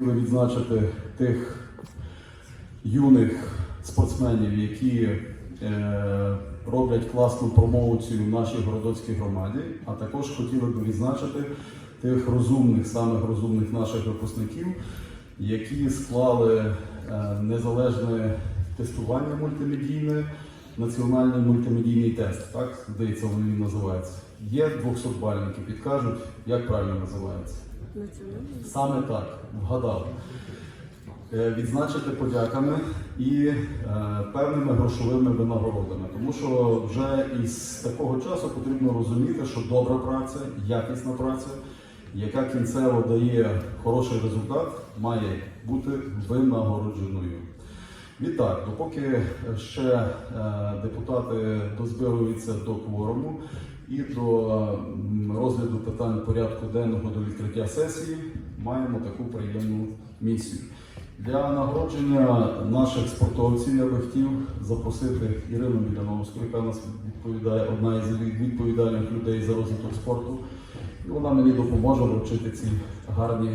Хотіли відзначити тих юних спортсменів, які е, роблять класну промоцію в нашій городоцькій громаді, а також хотіли б відзначити тих розумних, самих розумних наших випускників, які склали е, незалежне тестування мультимедійне, національний мультимедійний тест. Так, здається, він називається. Є 200-бальники, підкажуть, як правильно називається. Саме так, вгадав. Е, Відзначити подяками і е, певними грошовими винагородами. Тому що вже із такого часу потрібно розуміти, що добра праця, якісна праця, яка кінцево дає хороший результат, має бути винагородженою. Відтак, допоки ще е, депутати дозбируються до кворуму і до розгляду питань порядку денного до відкриття сесії, маємо таку приємну місію. Для нагородження наших спортовців я би хотів запросити Ірину Міляновську, яка нас відповідає одна із відповідальних людей за розвиток спорту. І вона мені допоможе вручити ці гарні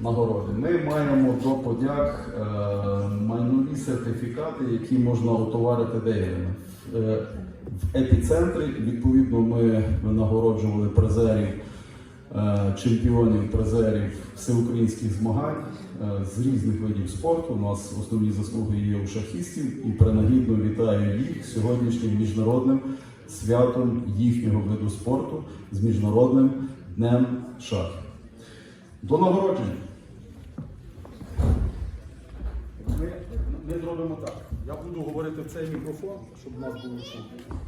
нагороди. Ми маємо до подяк е, майнові сертифікати, які можна отоварити деякими. В епіцентрі відповідно ми нагороджували призерів, е, чемпіонів, призерів всеукраїнських змагань е, з різних видів спорту. У нас основні заслуги є у шахістів і принагідно вітаю їх сьогоднішнім міжнародним святом їхнього виду спорту з міжнародним днем шахів. До нагородження. Ми, зробимо так. Я буду говорити в цей мікрофон, щоб нас було чути.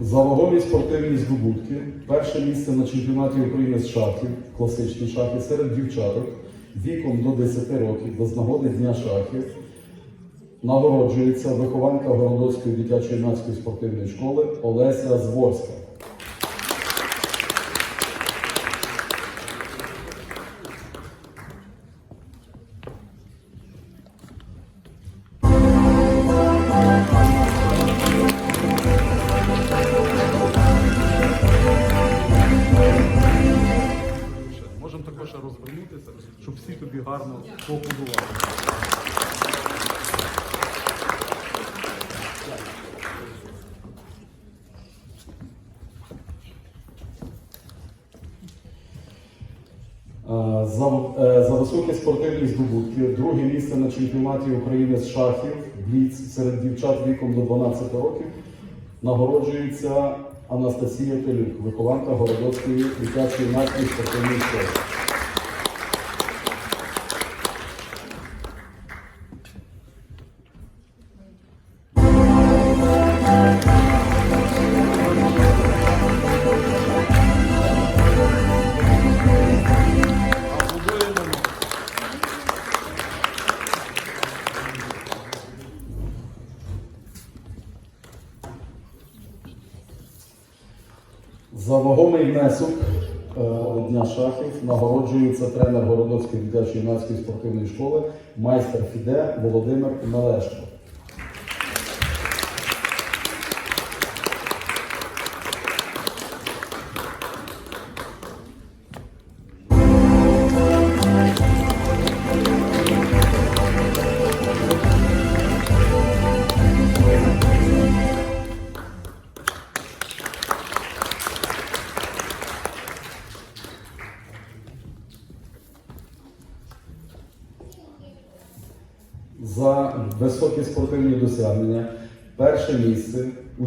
За вагомі спортивні здобутки, перше місце на чемпіонаті України з шахів, класичні шахи серед дівчаток віком до 10 років до нагоди Дня шахів нагороджується вихованка Городоцької дитячо-юнацької спортивної школи Олеся Зворська. За, е, високі спортивні здобутки, друге місце на чемпіонаті України з шахів Бліц серед дівчат віком до 12 років нагороджується Анастасія Телюк, вихованка Городоцької дитячої нації спортивної школи. Нагороджується тренер Городоцької дитячої юнацької спортивної школи майстер Фіде Володимир Мелешко.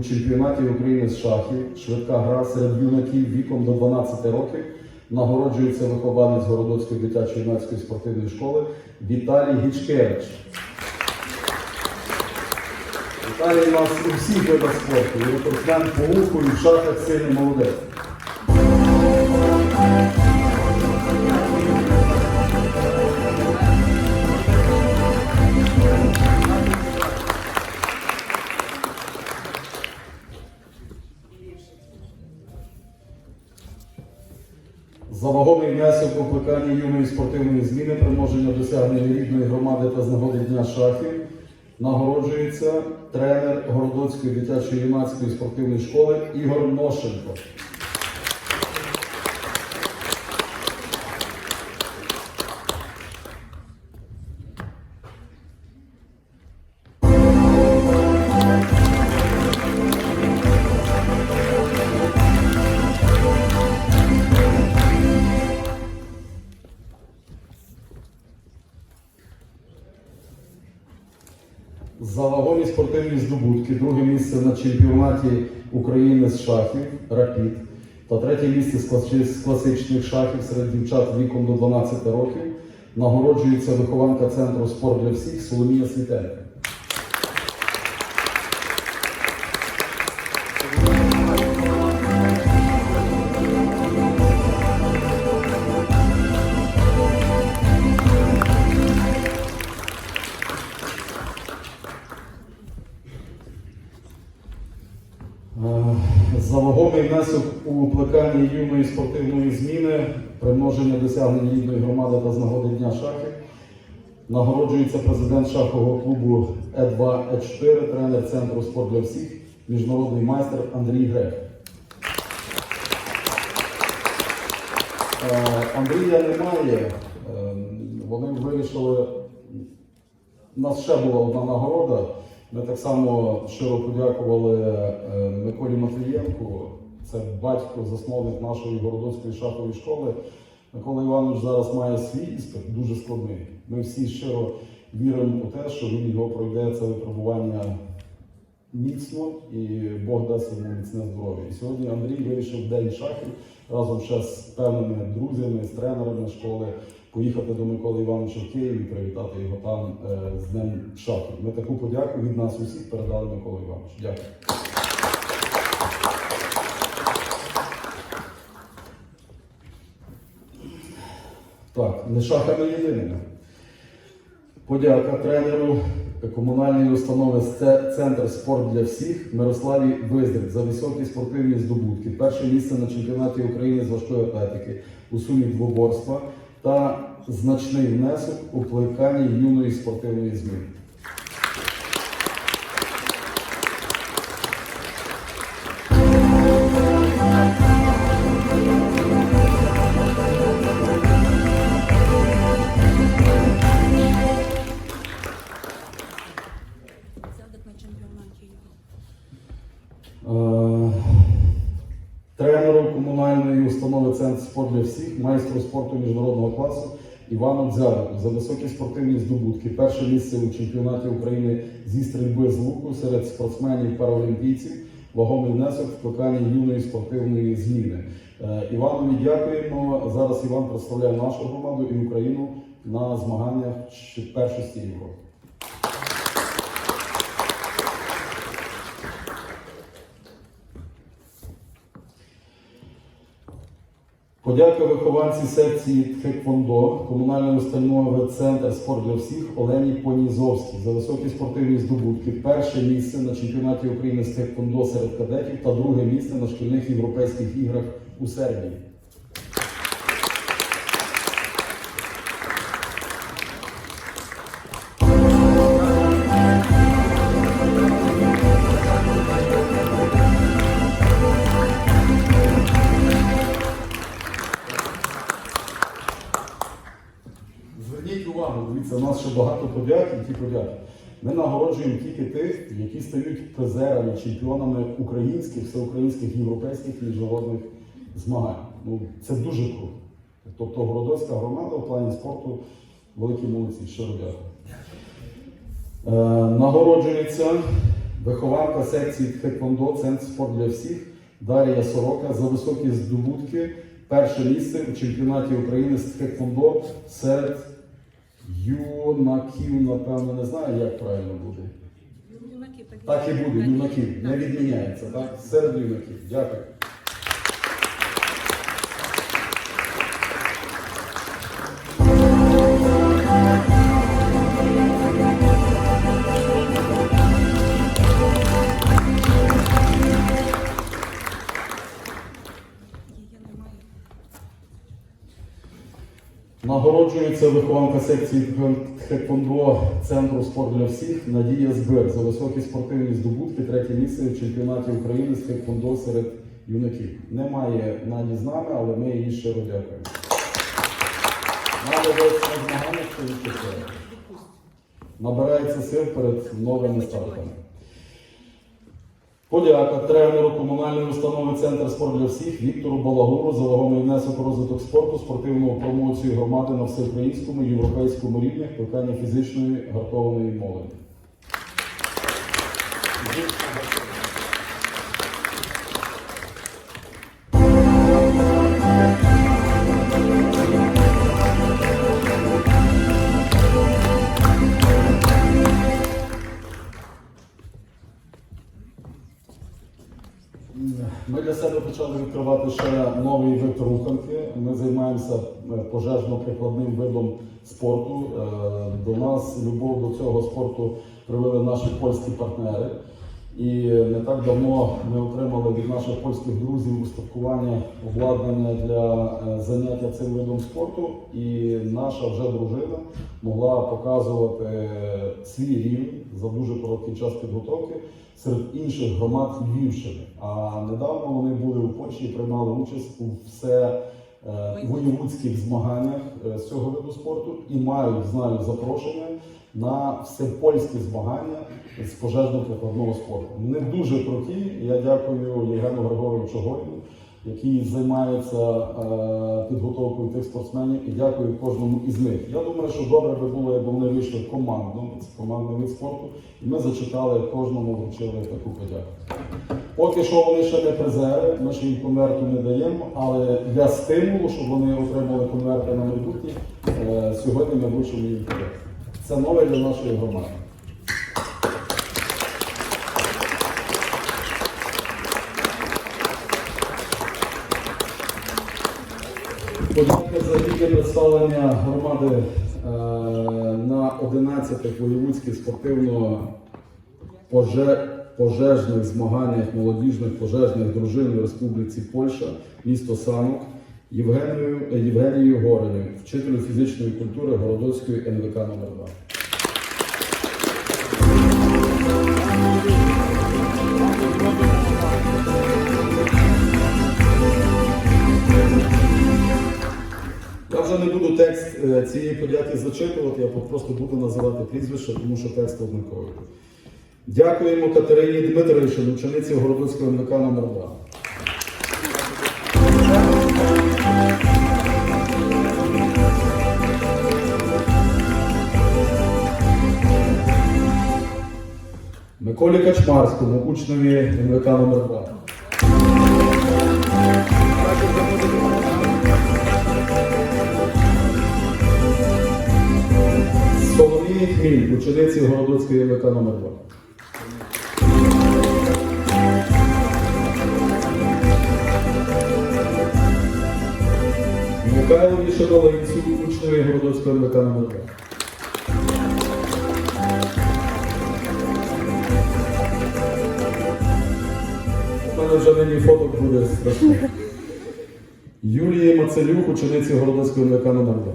Чемпіонаті України з шахів, швидка гра серед юнаків віком до 12 років. Нагороджується вихованець Городоцької дитячої юнацької спортивної школи Віталій Гічкевич. Віталій у нас у всіх видах спорту. І рекордсмен по луку, і в шахах сильний молодець. Вагомий внесок юної спортивної зміни примноження досягнення рідної громади та з нагоди Дня шахів нагороджується тренер Городоцької дитячо-юнацької спортивної школи Ігор Ношенко. За вагомі спортивні здобутки, друге місце на чемпіонаті України з шахів Рапід. Та третє місце з класичних шахів серед дівчат віком до 12 років. Нагороджується вихованка центру спорт для всіх Соломія Світенко. Нагороджується президент шахового клубу Е2 Е4, тренер центру спорт для всіх, міжнародний майстер Андрій Грек. Е, Андрія немає. Е, Вони вирішили. У нас ще була одна нагорода. Ми так само щиро подякували е, Миколі Матвієнку. Це батько, засновник нашої городоцької шахової школи. Микола Іванович зараз має свій іспит, дуже складний. Ми всі щиро віримо у те, що він його пройде це випробування міцно і Бог дасть йому міцне здоров'я. І сьогодні Андрій вирішив день шахів разом ще з певними друзями, з тренерами школи поїхати до Миколи Івановича в Київ і привітати його там е, з Днем шахів. Ми таку подяку від нас усіх передали Миколу Івановичу. Дякую. Так, не шахами єдиними. Подяка тренеру комунальної установи Центр спорт для всіх Мирославі Виздрик за високі спортивні здобутки. Перше місце на чемпіонаті України з важкої атлетики у сумі двоборства та значний внесок у плеканні юної спортивної зміни. Для всіх, майстру спорту міжнародного класу Івану Дзярику за високі спортивні здобутки. Перше місце у чемпіонаті України зі стрільби з луку серед спортсменів паралімпійців. Вагомий внесок в плеканні юної спортивної зміни. Е, Іванові дякуємо. Зараз Іван представляє нашу громаду і Україну на змаганнях першості Європи. Подяка вихованці секції Тхеквондо комунальної установи Центр спорт для всіх Олені Понізовській за високі спортивні здобутки. Перше місце на чемпіонаті України з Тхеквондо серед кадетів та друге місце на шкільних європейських іграх у Сербії. І ті. Ми нагороджуємо тільки тих, які стають призерами, чемпіонами українських, всеукраїнських, європейських міжнародних змагань. Ну, це дуже круто. Тобто Городоцька громада в плані спорту великі молодці, щиро дякую. Е, нагороджується вихованка секції Тхеквондо, Центр спорт для всіх Дар'я Сорока за високі здобутки. Перше місце у чемпіонаті України з Тхеквондо серед юнаків, напевно, не знаю, як правильно буде. Юнаки Так і буде, юнаків. Не відміняється, так? Серед юнаків. Дякую. Нагороджується вихованка секції Тхеквондо Центру спорт для всіх Надія Збир за високі спортивні здобутки, третє місце в чемпіонаті України з Тхеквондо серед юнаків. Немає Наді з нами, але ми їй щиро дякуємо. Надя змаганнях чи відпочиває? Набирається сил перед новими стартами. Подяка тренеру комунальної установи Центр спорт для всіх Віктору Балагуру за вагомий внесок розвиток спорту, спортивного промоцію громади на всеукраїнському європейському рівнях питання фізичної гартованої молоді. Ми для себе почали відкривати ще новий вид. Ми займаємося е, пожежно-прикладним видом спорту. Е, До нас любов до цього спорту привели наші польські партнери. І не так давно ми отримали від наших польських друзів устаткування обладнання для е, заняття цим видом спорту. І наша вже дружина могла показувати свій рівень за дуже короткий час підготовки серед інших громад Львівщини. А недавно вони були у Польщі і приймали участь у все е, воєвудських змаганнях е, з цього виду спорту і мають знаю запрошення на всепольські змагання з пожежно-прикладного спорту. Не дуже круті. Я дякую Євгену Григоровичу Гойду, який займається е, підготовкою тих спортсменів, і дякую кожному із них. Я думаю, що добре би було, якби вони вийшли командно, це командний вид спорту, і ми зачитали кожному вручили таку подяку. Поки що вони ще не призери, ми ще їм конверту не даємо, але для стимулу, щоб вони отримали конверти на майбутнє, е, сьогодні ми вручимо їм. Це нове для нашої громади. Подяка за гідне представлення громади е, на 11 воєвудських спортивно поже- пожежних змаганнях молодіжних пожежних дружин у Республіці Польща, місто Санок, Євгенію, е, Євгенію Гореню, вчителю фізичної культури Городоцької НВК номер 2 Я вже не буду текст е, цієї подяки зачитувати, я просто буду називати прізвище, тому що текст однаковий. Дякуємо Катерині Дмитрівні, учениці Городоцького МК номер 2 Миколі Качмарському, учневі МВК номер 2 Соломії Хміль, учениці Городоцької МВК номер 2 Михайлові Шадолинцю, учневі Городоцького МВК номер 2 У мене вже нині фоток буде страшно. Юлії Мацелюк, учениці Городоцького МВК номер 2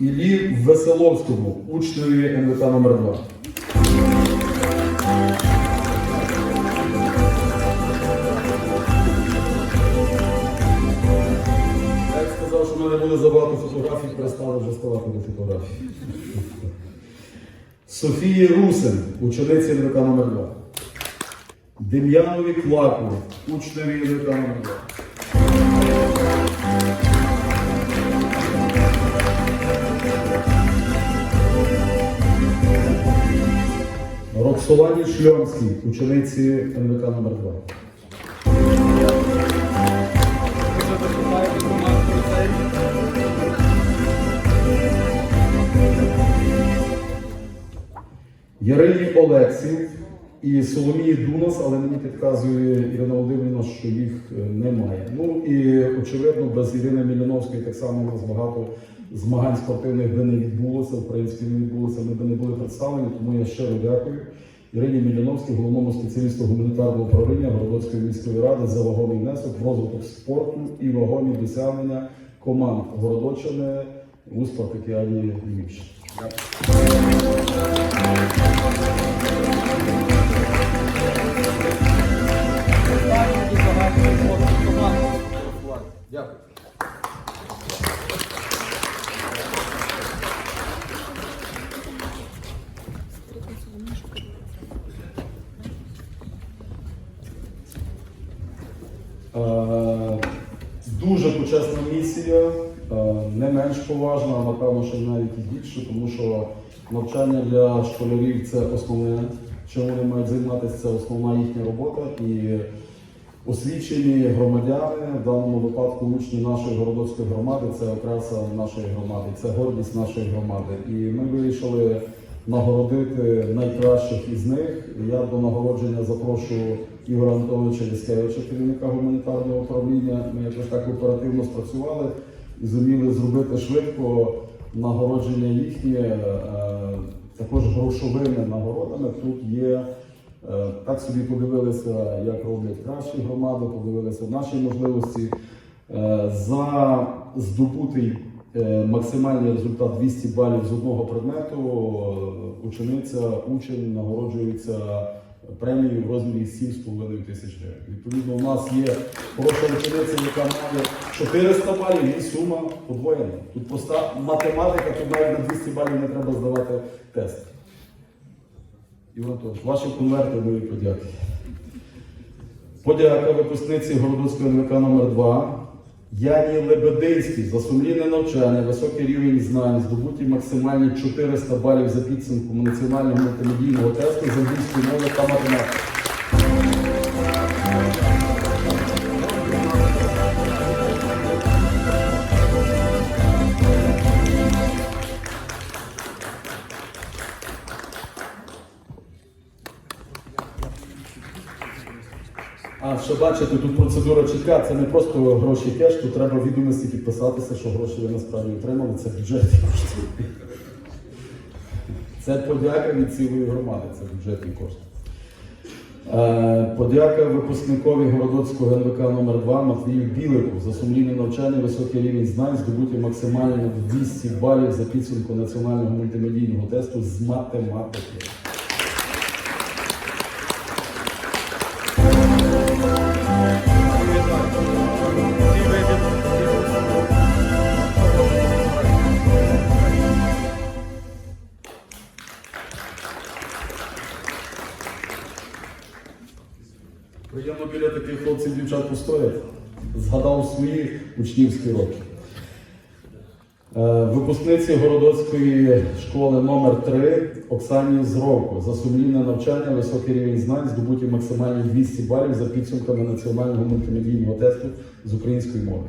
Іллі Веселовському, учневі НВК номер 2 фотографій, перестали вже ставати до фотографій. Софії Русин, учениці НВК номер 2 Дем'янові Клаку, учневі НВК номер 2 Роксолані Шльонській, учениці НВК номер 2 Ярині Олексій, і Соломії Дунас, але мені підказує Ірина Володимирівна, що їх е, немає. Ну і очевидно, без Ірини Міляновської так само у нас багато змагань спортивних би не відбулося. Принципі, не відбулося, ми би не були представлені. Тому я щиро дякую Ірині Міляновській, головному спеціалісту гуманітарного управління Городоцької міської ради за вагомий внесок розвиток спорту і вагомі досягнення команд Городочини у спартакіаді Львівщини. Дякую. Е, Дуже почесна місія, не менш поважна, а напевно, що навіть і більше, тому що навчання для школярів це основне, чим вони мають займатися, це основна їхня робота. І освічені громадяни, в даному випадку учні нашої городоцької громади, це окраса нашої громади, це гордість нашої громади. І ми вирішили нагородити найкращих із них. Я до нагородження запрошую Ігора Антоновича Ліскевича, керівника гуманітарного управління. Ми якось так оперативно спрацювали зуміли зробити швидко нагородження їхнє е, також грошовими нагородами. Тут є Е, Так собі подивилися, як роблять кращі громади, подивилися наші можливості. Е, За здобутий максимальний результат 200 балів з одного предмету учениця, учень нагороджується премією в розмірі 7,5 тисяч гривень. Відповідно, у нас є хороша учениця, яка має 400 балів, і сума подвоєна. Тут проста математика, тут навіть на 200 балів не треба здавати тест. Ігор Анатолійович, ваші конверти мої подяки. Подяка випускниці Городоцького НВК номер 2 Яні Лебединській за сумлінне навчання, високий рівень знань, здобуті максимальні 400 балів за підсумком національного мультимедійного тесту з англійської мови та математики. А ще бачите, тут процедура чітка, це не просто гроші кеш, тут треба відомості підписатися, що гроші ви насправді отримали, це кошти. Це подяка від цілої громади, це бюджетні кошти. Е, Подяка випускникові Городоцького НВК номер 2 Матвію Білику за сумлінне навчання, високий рівень знань, здобуті максимально 200 балів за підсумком національного мультимедійного тесту з математики. Свої учнівські роки. Е, Випускниці Городоцької школи номер 3 Оксані Зровко за сумлінне навчання, високий рівень знань, здобуті максимальні 200 балів за підсумками національного мультимедійного тесту з української мови.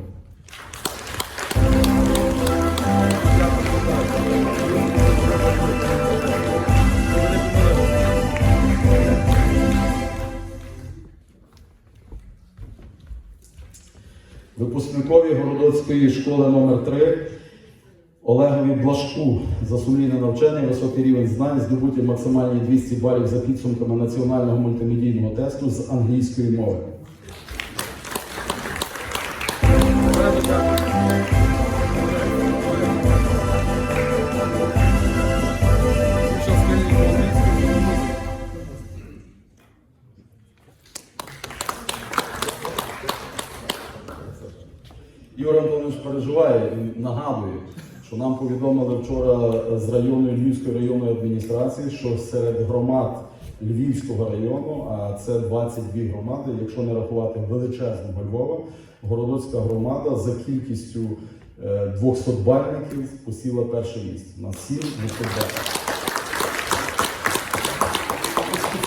Випускникові Городоцької школи номер 3 Олегові Блашку за сумлінне навчання, високий рівень знань, здобуті максимальні 200 балів за підсумками національного мультимедійного тесту з англійської мови. Ігор Антонович переживає і нагадує, що нам повідомили вчора з районної Львівської районної адміністрації, що серед громад Львівського району, а це 22 громади, якщо не рахувати величезного Львова, Городоцька громада за кількістю е, 200 бальників посіла перше місце. На 7 200 балів.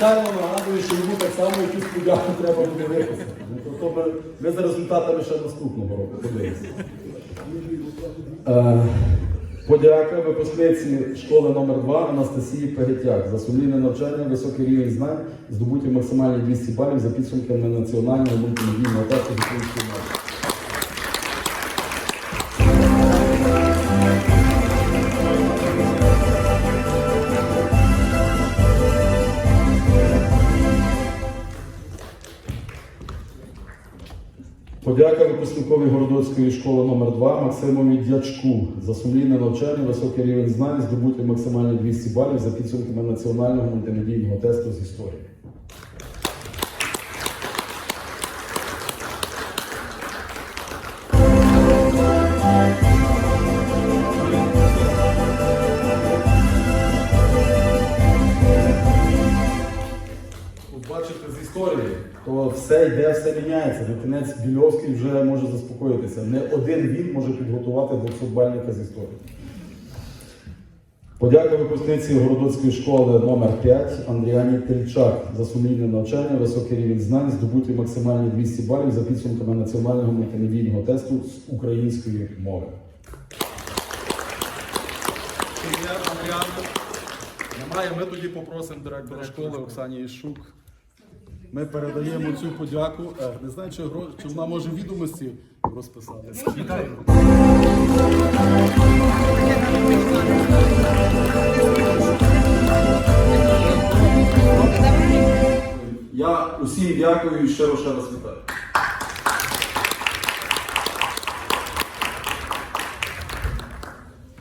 Спеціально нагадую, що йому так само якусь подяку треба буде виписати. Тобто ми, ми за результатами ще наступного року подивимося. Е, Подяка випускниці школи номер 2 Анастасії Пегетяк за сумлінне навчання, високий рівень знань, здобуті максимальні 200 балів за підсумками національного мультимедійного тесту української мови. Випускникові Городоцької школи номер 2 Максимові Дячку за сумлінне навчання, високий рівень знань, здобуті максимальні 200 балів за підсумками національного мультимедійного тесту з історії. Бачите з історії, то все йде, все міняється. Дитинець Більовський вже може заспокоїтися. Не один він може підготувати 200-бальника з історії. Подяка випускниці Городоцької школи номер 5 Андріані Тельчак за сумлінне навчання, високий рівень знань, здобуті максимальні 200 балів за підсумками національного мультимедійного тесту з української мови. Ім'я Андріана немає. Ми тоді попросимо директора школи Оксані Іщук. Ми передаємо цю подяку. Е, Не знаю, чи, гро- чи вона може відомості розписати. Я усім дякую і щиро ще раз вітаю.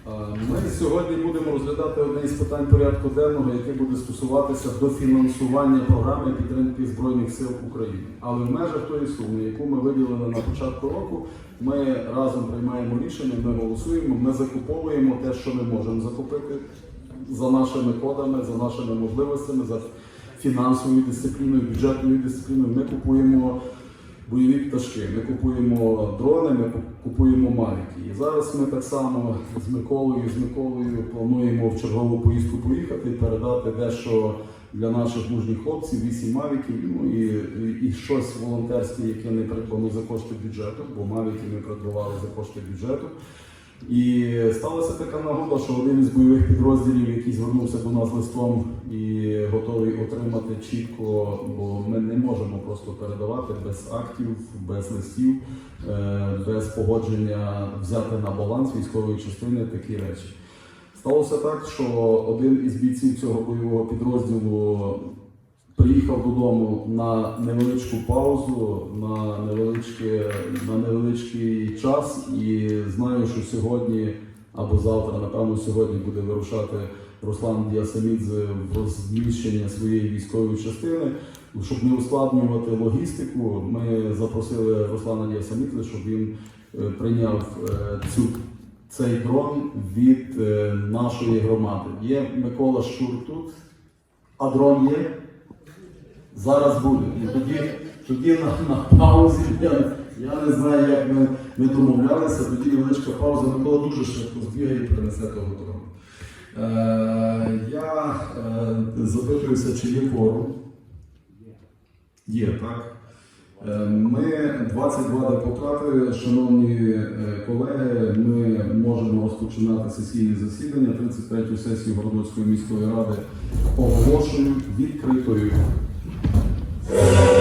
Е, Ми сьогодні будемо розглядати одне із питань порядку денного, яке буде стосуватися дофінансування програми підтримки Збройних сил України. Але в межах тої суми, яку ми виділили на початку року, ми разом приймаємо рішення, ми голосуємо, ми закуповуємо те, що ми можемо закупити за нашими кодами, за нашими можливостями, за фінансовою дисципліною, бюджетною дисципліною. Ми купуємо бойові пташки, ми купуємо дрони, ми купуємо мавіки. І зараз ми так само з Миколою, з Миколою плануємо в чергову поїздку поїхати і передати дещо для наших мужніх хлопців, вісім мавіків, ну і, і щось волонтерське, яке не придбано за кошти бюджету, бо мавіки ми придбавали за кошти бюджету. І сталася така нагода, що один із бойових підрозділів, який звернувся до нас листом і готовий отримати чітко, бо ми не можемо просто передавати без актів, без листів, е, без погодження взяти на баланс військової частини такі речі. Сталося так, що один із бійців цього бойового підрозділу приїхав додому на невеличку паузу, на, невеличке, на невеличкий час і знаю, що сьогодні або завтра, напевно, сьогодні буде вирушати Руслан Діасамідзе в розміщення своєї військової частини. Щоб не ускладнювати логістику, ми запросили Руслана Діасамідзе, щоб він е, прийняв е, цю цей дрон від е, нашої громади. Є Микола Щур тут, а дрон є. Зараз буде. І тоді, тоді на, на паузі, я, я не знаю, як ми, ми домовлялися, тоді невеличка пауза, Микола дуже швидко збігає і принесе того дрона. Е, я е, запитуюся, чи є форум. Є, так. Е, Ми 22 депутати, шановні е, колеги, ми можемо розпочинати сесійне засідання. 33 сесію Городоцької міської ради оголошую відкритою. Микола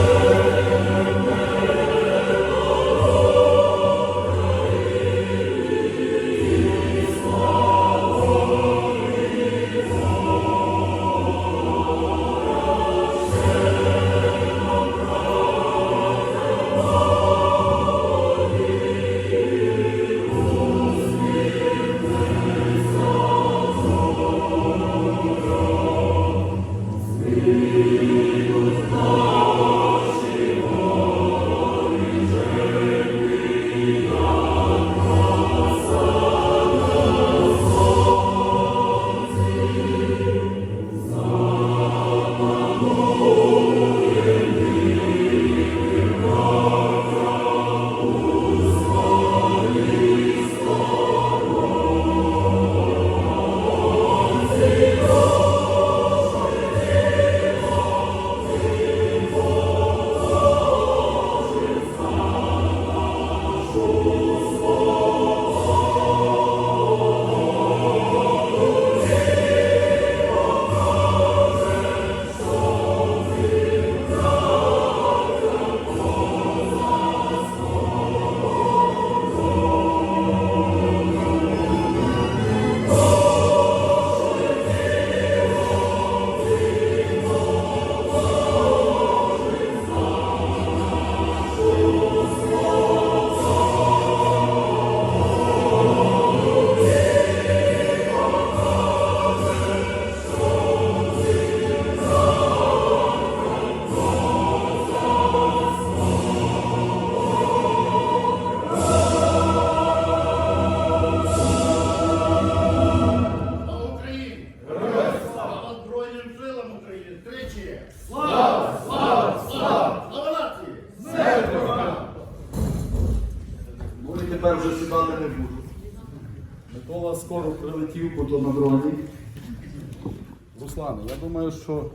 Руслане, я думаю, що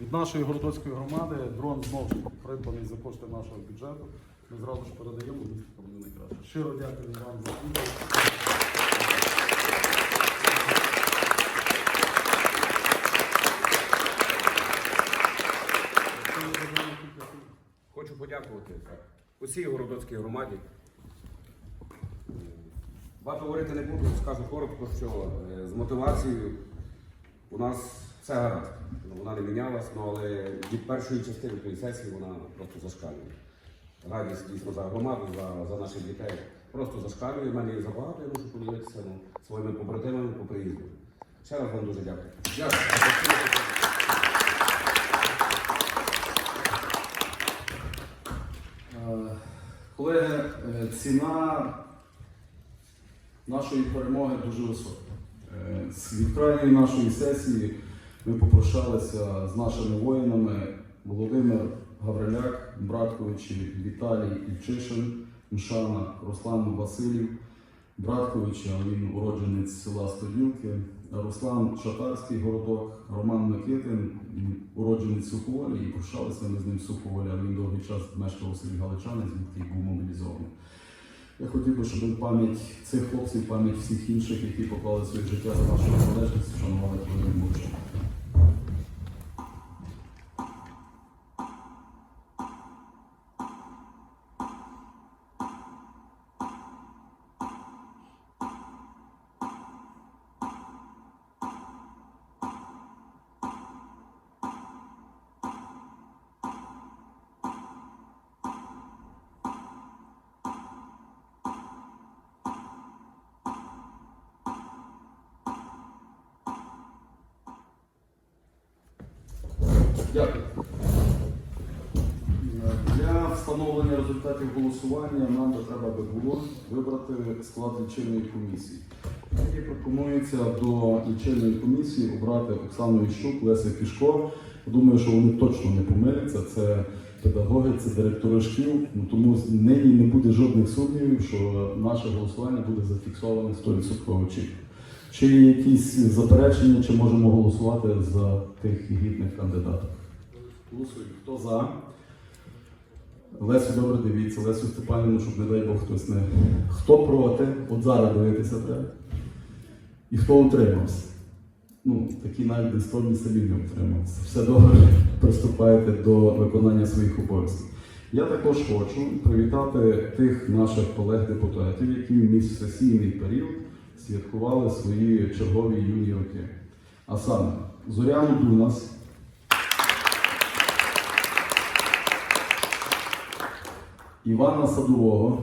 від нашої городоцької громади дрон знову ж придбаний за кошти нашого бюджету. Ми зразу ж передаємо місто буде найкраще. Щиро дякую вам за участь. Хочу подякувати усій городоцькій громаді. Багато говорити не буду, скажу коротко, що е, з мотивацією у нас все гаразд. Вона не мінялась, ну, але від першої частини тієї сесії вона просто зашкалює. Радість дійсно за громаду, за, за наших дітей. Просто зашкалює. У мене є забагато, я можу поділитися ну, своїми побратимами по приїзду. Ще раз вам дуже дякую. Дякую. Е, Колеги, е, ціна нашої перемоги дуже висока. Е, З від крайньої нашої сесії ми попрощалися з нашими воїнами Володимир Гавриляк, Братковичі, Віталій Ільчишин, Мшана, Руслан Василів, Браткович, а він уродженець села Стоділки, Руслан Шатарський городок, Роман Микитин, уродженець Суховолі, і прощалися ми з ним але він довгий час мешкав у селі Галичани, звідки був мобілізований. Я хотів би, щоб пам'ять цих хлопців, пам'ять всіх інших, які поклали своє життя за нашу незалежність, вшанували хвилиною мовчання. Голосування нам треба би було вибрати склад лічильної комісії. Мені пропонується до лічильної комісії обрати Оксану Іщук, Леся Кішко. Думаю, що вони точно не помиляться. Це педагоги, це директори шкіл. Ну, тому нині не буде жодних сумнівів, що наше голосування буде зафіксоване 100% чітко. Чи є якісь заперечення, чи можемо голосувати за тих гідних кандидатів? Голосуємо. Хто за? Лесю, добре дивіться, Лесю Степанівну, щоб не дай Бог хтось не. Хто проти? От зараз дивитися треба. І хто утримався? Ну, такі навіть дистронні самі не утрималися. Все добре, приступаєте до виконання своїх обов'язків. Я також хочу привітати тих наших колег-депутатів, які в міжсесійний період святкували свої чергові юні роки. А саме Зоряну Дунас, Івана Садового,